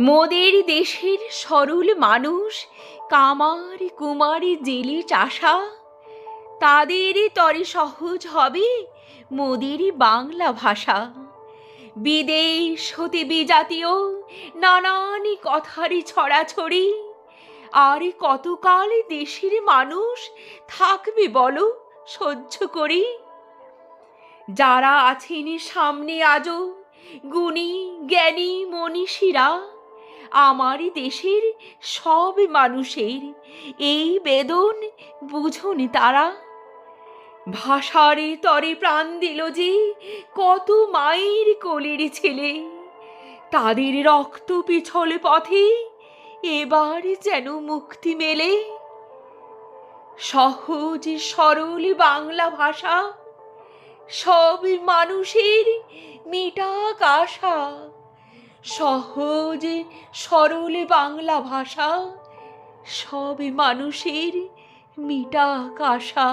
মোদের দেশের সরল মানুষ, কামার কুমারী জেলে চাষা। তাদের তরে সহজ হবে মোদের বাংলা ভাষা। বিদেশ হতে বিজাতীয়, নানান কথারই ছড়াছড়ি। আর কতকাল দেশের মানুষ থাকবে বলো সহ্য করি। যারা আছেন সামনে আজও, গুণী, জ্ঞানী, মনীষীরা আমার দেশের সব মানুষের এই বেদন, বুঝুন তারা? ভাষারে তরে প্রাণ দিল যে কত মায়ের কোলের ছেলে। তাদের রক্ত পিছল পথে এবার যেন মুক্তি মেলে। সহজ সরল বাংলা ভাষা, সব মানুষের মিটাক আশা। সহজ সরল বাংলা ভাষা সব মানুষের মিটা আশা